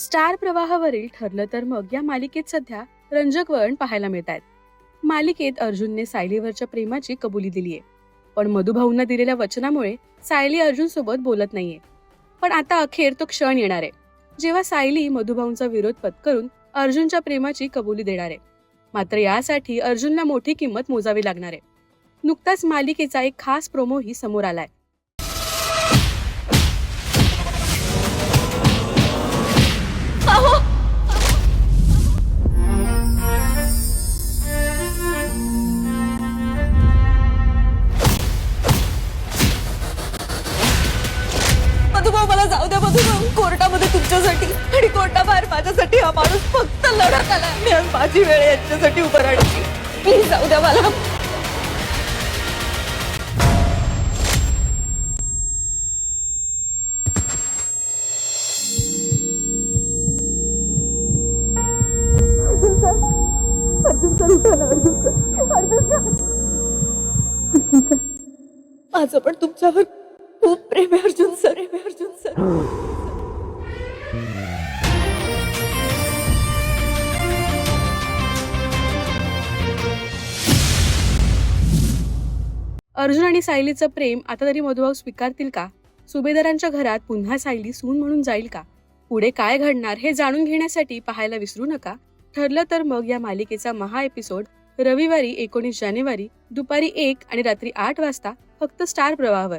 Star प्रवाहावरील ठरलं तर मग या मालिकेत सध्या रंजक वळण पाहायला मिळत आहेत मालिकेत अर्जुनने सायलीवरच्या प्रेमाची कबुली दिलीये. पण मधुभाऊंना दिलेल्या वचनामुळे सायली अर्जुन सोबत बोलत नाहीये. पण आता अखेर तो क्षण येणार आहे. जेव्हा सायली मधुभाऊंचा विरोध पत्करून अर्जुनच्या प्रेमाची कबुली देणार आहे. मात्र यासाठी अर्जुनला मोठी किंमत मोजावी लागणार आहे. नुकताच मालिकेचा एक खास प्रोमोही समोर आलाय. मला जाऊ द्या मधुभाऊ कोर्टामध्ये तुमच्यासाठी आणि कोर्टाबाहेर माझ्यासाठी हा माणूस फक्त लढत आला मी आज माझी वेळ यांच्यासाठी उभं राहण्याची प्लीज जाऊ द्या मला. माझं पण तुमच्यावर खूप प्रेम अर्जुन सर प्रेम अर्जुन सर. अर्जुन आणि सायलीचं प्रेम आता तरी मधुभाऊ स्वीकारतील का? सुभेदारांच्या घरात पुन्हा सायली सून म्हणून जाईल का? पुढे काय घडणार हे जाणून घेण्यासाठी पाहायला विसरू नका. ठरलं तर मग या मालिकेचा महा एपिसोड रविवारी एकोणीस जानेवारी दुपारी एक आणि रात्री आठ वाजता फक्त स्टार प्रवाहावर.